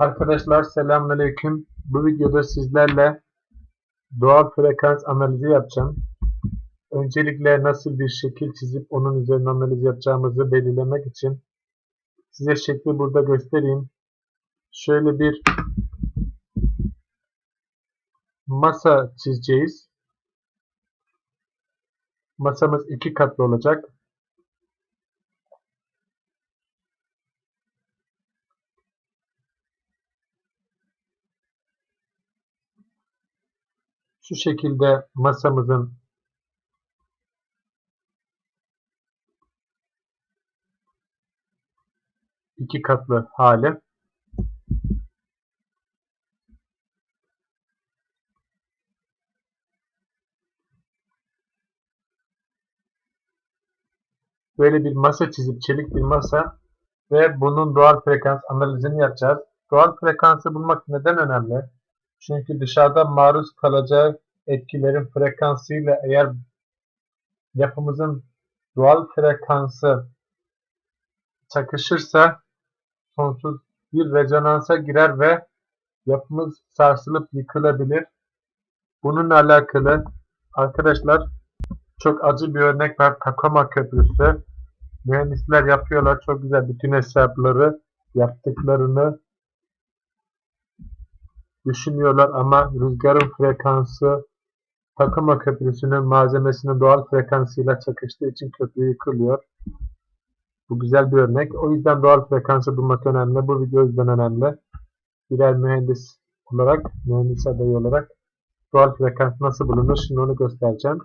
Arkadaşlar selamünaleyküm. Bu videoda sizlerle doğal frekans analizi yapacağım. Öncelikle nasıl bir şekil çizip onun üzerine analiz yapacağımızı belirlemek için size şekli burada göstereyim. Şöyle bir masa çizeceğiz. Masamız iki katlı olacak. Şu şekilde masamızın iki katlı hali. Böyle bir masa çizip çelik bir masa ve bunun doğal frekans analizini yapacağız. Doğal frekansı bulmak neden önemli? Çünkü dışarıda maruz kalacağı etkilerin frekansıyla eğer yapımızın doğal frekansı çakışırsa sonsuz bir rezonansa girer ve yapımız sarsılıp yıkılabilir. Bununla alakalı arkadaşlar çok acı bir örnek var. Takoma Köprüsü. Mühendisler yapıyorlar. Çok güzel bütün hesapları yaptıklarını düşünüyorlar ama rüzgarın frekansı Takoma Köprüsü'nün malzemesinin doğal frekansıyla çakıştığı için köprü yıkılıyor. Bu güzel bir örnek. O yüzden doğal frekansı bulmak önemli. Bu video yüzden önemli. Birer mühendis olarak, mühendis adayı olarak doğal frekans nasıl bulunur? Şimdi onu göstereceğim.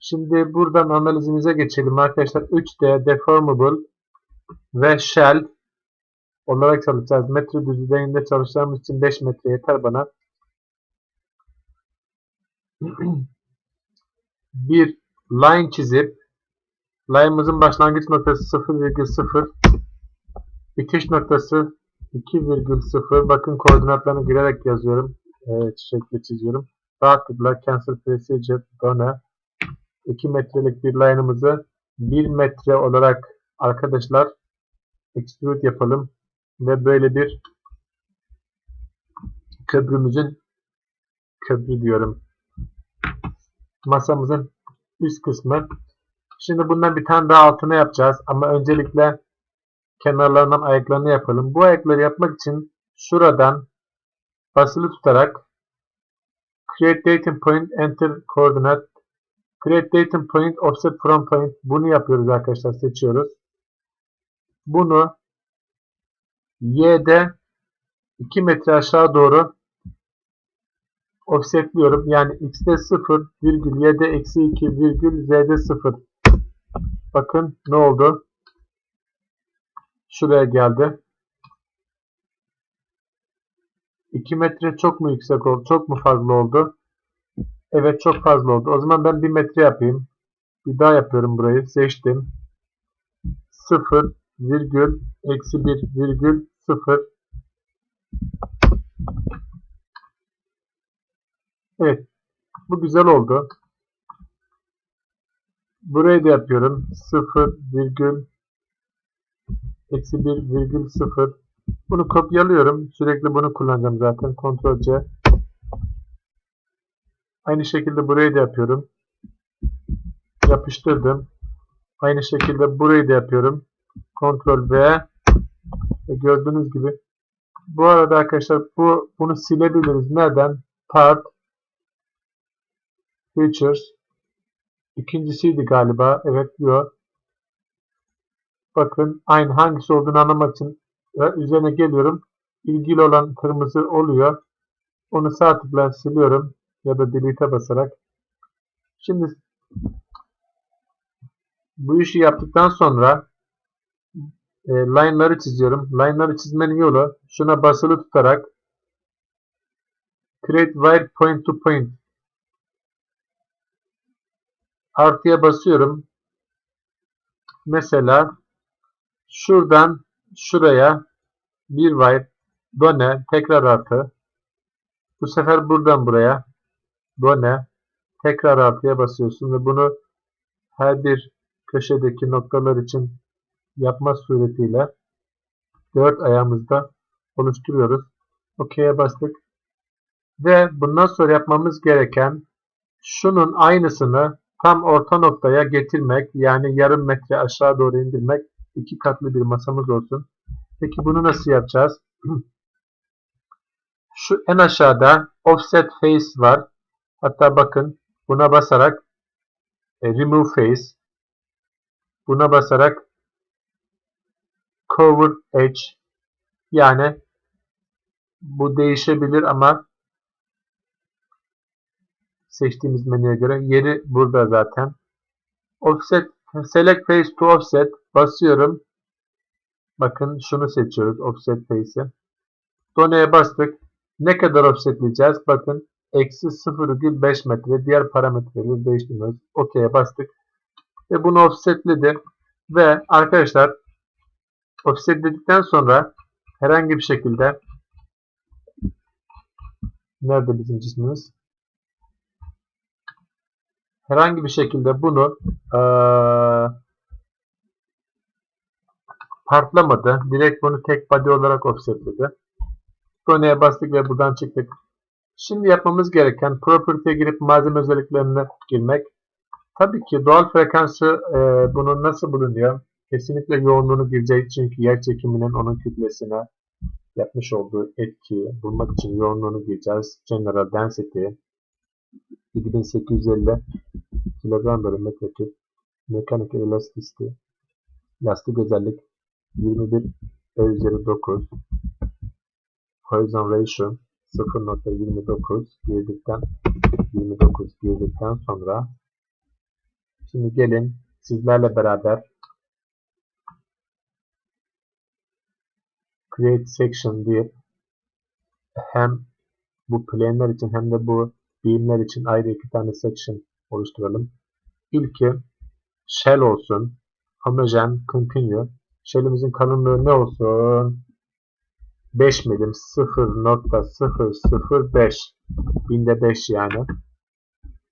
Şimdi buradan analizimize geçelim arkadaşlar. 3D Deformable ve Shell olarak çalışacağız. Metre düzeyinde çalışacağımız için 5 metre yeter bana. bir line çizip line'ımızın başlangıç noktası 0,0 bitiş noktası 2,0 bakın koordinatlarını girerek yazıyorum. E, çiçekle çiziyorum. Rahatlıkla cancel procedure done 2 metrelik bir line'ımızı 1 metre olarak arkadaşlar extrude yapalım ve böyle bir köprümüzün köprü diyorum masamızın üst kısmı. Şimdi bundan bir tane daha altına yapacağız. Ama öncelikle kenarlarından ayaklarını yapalım. Bu ayakları yapmak için şuradan basılı tutarak Create Datum Point, Enter Coordinate Create Datum Point, Offset From Point bunu yapıyoruz arkadaşlar. Seçiyoruz. Bunu Y'de 2 metre aşağı doğru offsetliyorum. Yani x'de 0 virgül y'de eksi 2 virgül z'de 0. Bakın ne oldu? Şuraya geldi. 2 metre çok mu yüksek oldu? Çok mu fazla oldu? Evet çok fazla oldu. O zaman ben 1 metre yapayım. Bir daha yapıyorum burayı. Seçtim. 0 virgül eksi 1 virgül 0 Evet. Bu güzel oldu. Burayı da yapıyorum. 0 virgül eksi 1 virgül 0 bunu kopyalıyorum. Sürekli bunu kullanacağım zaten. Ctrl C Aynı şekilde burayı da yapıyorum. Yapıştırdım. Aynı şekilde burayı da yapıyorum. Ctrl V ve gördüğünüz gibi bu arada arkadaşlar bu bunu silebiliriz. Neden? Part Features. İkincisiydi galiba. Evet diyor. Bakın aynı hangisi olduğunu anlamak için üzerine geliyorum. İlgili olan kırmızı oluyor. Onu sağ tıkla siliyorum. Ya da delete'e basarak. Şimdi bu işi yaptıktan sonra e, line'ları çiziyorum. Line'ları çizmenin yolu şuna basılı tutarak create wire point to point artıya basıyorum. Mesela şuradan şuraya bir wire done tekrar artı. Bu sefer buradan buraya done tekrar artıya basıyorsun ve bunu her bir köşedeki noktalar için yapma suretiyle dört ayağımızda oluşturuyoruz. OK'ye bastık. Ve bundan sonra yapmamız gereken şunun aynısını tam orta noktaya getirmek yani yarım metre aşağı doğru indirmek iki katlı bir masamız olsun. Peki bunu nasıl yapacağız? Şu en aşağıda offset face var. Hatta bakın buna basarak e, remove face buna basarak cover edge yani bu değişebilir ama seçtiğimiz menüye göre yeri burada zaten. Offset select face to offset basıyorum. Bakın şunu seçiyoruz offset face'i. Done'ye bastık. Ne kadar offsetleyeceğiz? Bakın eksi 0,5 metre. Diğer parametreleri değiştirmiyoruz. OK'ye bastık. Ve bunu offsetledi. Ve arkadaşlar offsetledikten sonra herhangi bir şekilde nerede bizim cismimiz? Herhangi bir şekilde bunu ee, partlamadı. Direkt bunu tek body olarak offsetledi. Konuya bastık ve buradan çıktık. Şimdi yapmamız gereken property'ye girip malzeme özelliklerine girmek. Tabii ki doğal frekansı e, bunun nasıl bulunuyor? Kesinlikle yoğunluğunu gireceğiz çünkü yer çekiminin onun kütlesine yapmış olduğu etkiyi bulmak için yoğunluğunu gireceğiz. General Density 2850 kilogram bölü metreküp Mechanical Elasticity Lastik özellik 21 E üzeri 9 Poisson Ratio 0.29 girdikten 29 girdikten sonra şimdi gelin sizlerle beraber create section deyip hem bu plane'ler için hem de bu beam'ler için ayrı iki tane section oluşturalım. İlki shell olsun. Homogen continue. Shell'imizin kalınlığı ne olsun? 5 milim 0.005 binde 5 yani.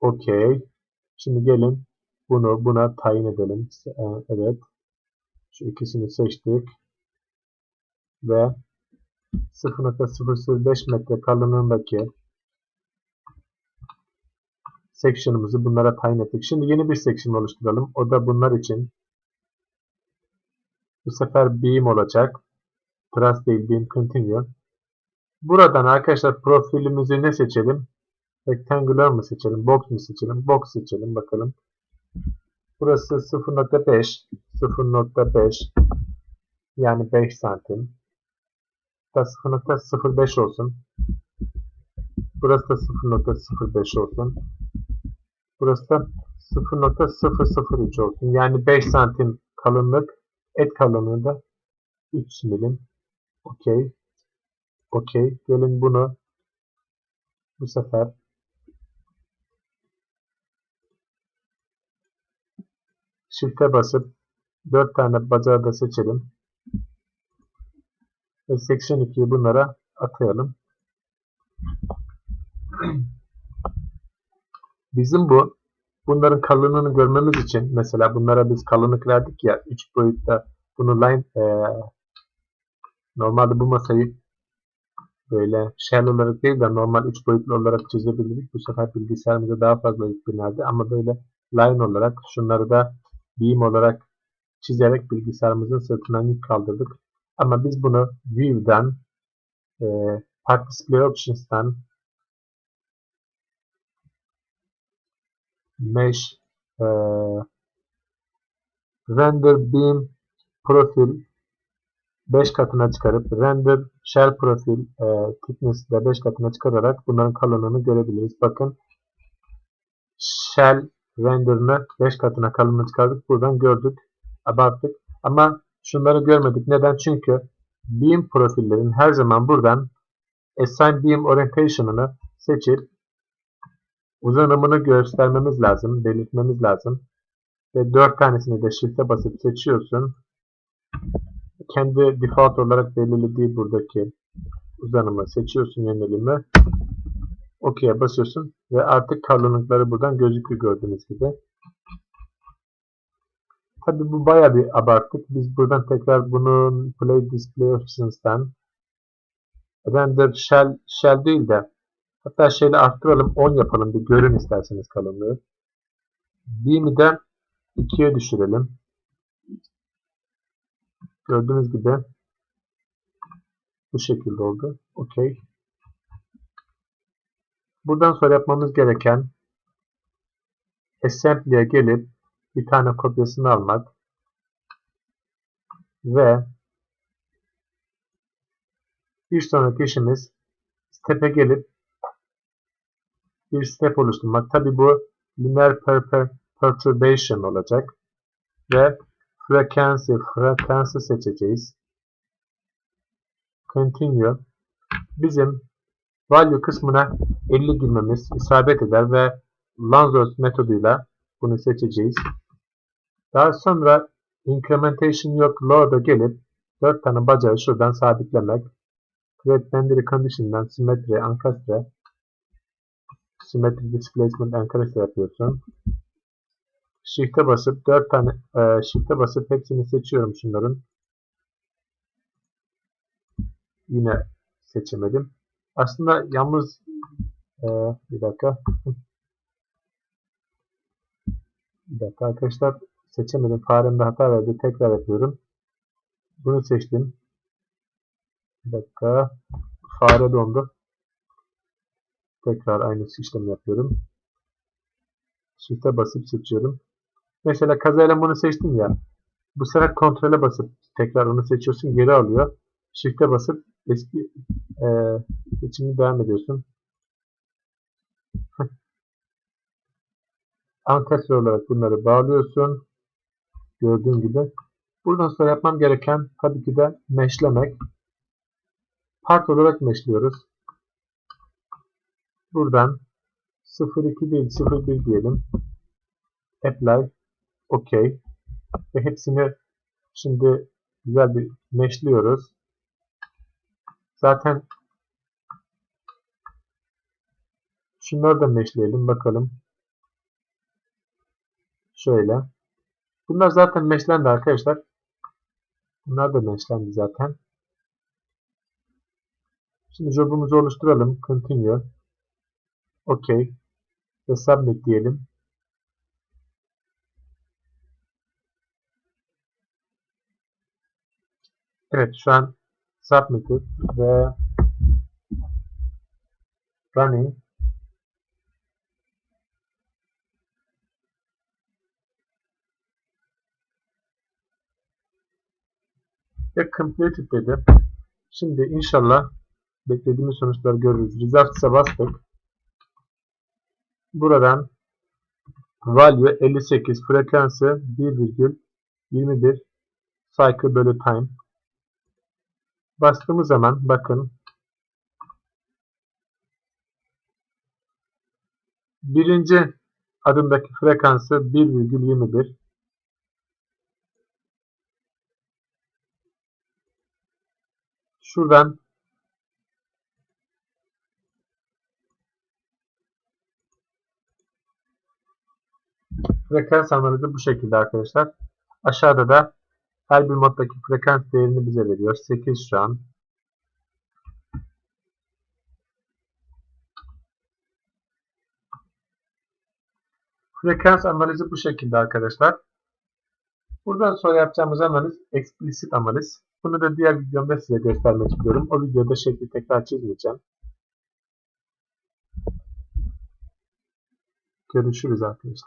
Okey. Şimdi gelin bunu buna tayin edelim. Evet. Şu ikisini seçtik. Ve 0.005 metre kalınlığındaki section'ımızı bunlara tayin ettik. Şimdi yeni bir section oluşturalım. O da bunlar için. Bu sefer beam olacak. Trust değil beam continue. Buradan arkadaşlar profilimizi ne seçelim? Rectangular mı seçelim? Box mu seçelim? Box seçelim bakalım. Burası 0.5 0.5 yani 5 santim. Da 0.05 olsun. Burası da 0.05 olsun. Burası da 0.003 olsun. Yani 5 santim kalınlık. Et kalınlığı da 3 milim. Okey. Okey. Gelin bunu bu sefer Shift'e basıp 4 tane bacağı da seçelim. Ve section 2'yi bunlara atayalım. Bizim bu bunların kalınlığını görmemiz için mesela bunlara biz kalınlık verdik ya 3 boyutta bunu line e, normalde bu masayı böyle shell olarak değil de normal 3 boyutlu olarak çizebilirdik. Bu sefer bilgisayarımıza daha fazla yük binerdi ama böyle line olarak şunları da beam olarak çizerek bilgisayarımızın sırtından yük kaldırdık. Ama biz bunu view'dan e, part display options'tan mesh e, render beam profil 5 katına çıkarıp render shell profil e, thickness de 5 katına çıkararak bunların kalınlığını görebiliriz. Bakın shell render'ını 5 katına kalınlığını çıkardık. Buradan gördük. Abarttık. Ama şunları görmedik. Neden? Çünkü beam profillerin her zaman buradan assign beam orientation'ını seçip uzanımını göstermemiz lazım. Belirtmemiz lazım. Ve 4 tanesini de shift'e basıp seçiyorsun. Kendi default olarak belirlediği buradaki uzanımı seçiyorsun yönelimi. OK'ye basıyorsun ve artık kalınlıkları buradan gözüküyor gördüğünüz gibi. Tabi bu baya bir abarttık. Biz buradan tekrar bunun Play Display Options'tan render shell, shell değil de hatta şeyle arttıralım 10 yapalım bir görün isterseniz kalınlığı. Beam'i de 2'ye düşürelim. Gördüğünüz gibi bu şekilde oldu. Okey. Buradan sonra yapmamız gereken assembly'e gelip bir tane kopyasını almak ve bir sonraki işimiz step'e gelip bir step oluşturmak. Tabi bu linear per per perturbation olacak ve frequency frequency seçeceğiz. Continue. Bizim value kısmına 50 girmemiz isabet eder ve Lanzos metoduyla bunu seçeceğiz. Daha sonra incrementation yok lower'da gelip 4 tane bacağı şuradan sabitlemek. Create boundary condition'dan symmetry, ankastre symmetry displacement ankastre yapıyorsun. Shift'e basıp 4 tane e, Shift'e basıp hepsini seçiyorum şunların. Yine seçemedim. Aslında yalnız e, bir dakika bir dakika arkadaşlar seçemedim. Faremde hata verdi. Tekrar yapıyorum. Bunu seçtim. Bir dakika. Fare dondu. Tekrar aynı işlemi yapıyorum. Shift'e basıp seçiyorum. Mesela kazayla bunu seçtim ya. Bu sefer kontrole basıp tekrar onu seçiyorsun. Geri alıyor. Shift'e basıp eski e, seçimi devam ediyorsun. Ankastre olarak bunları bağlıyorsun. Gördüğün gibi. Buradan sonra yapmam gereken tabii ki de meşlemek. Part olarak meşliyoruz. Buradan 02 değil 01 diyelim. Apply. OK. Ve hepsini şimdi güzel bir meşliyoruz. Zaten şunları da meşleyelim bakalım. Şöyle. Bunlar zaten meşlendi arkadaşlar. Bunlar da meşlendi zaten. Şimdi jobumuzu oluşturalım. Continue. OK. Ve submit diyelim. Evet şu an submitted ve running ve completed dedi. Şimdi inşallah beklediğimiz sonuçları görürüz. Results'a bastık. Buradan value 58 frekansı 1,21 cycle bölü time. Bastığımız zaman bakın birinci adımdaki frekansı 1,21 şuradan frekans analizi bu şekilde arkadaşlar. Aşağıda da her bir moddaki frekans değerini bize veriyor. 8 şu an. Frekans analizi bu şekilde arkadaşlar. Buradan sonra yapacağımız analiz explicit analiz. Bunu da diğer videomda size göstermek istiyorum. O videoda şekli tekrar çizmeyeceğim. Görüşürüz arkadaşlar.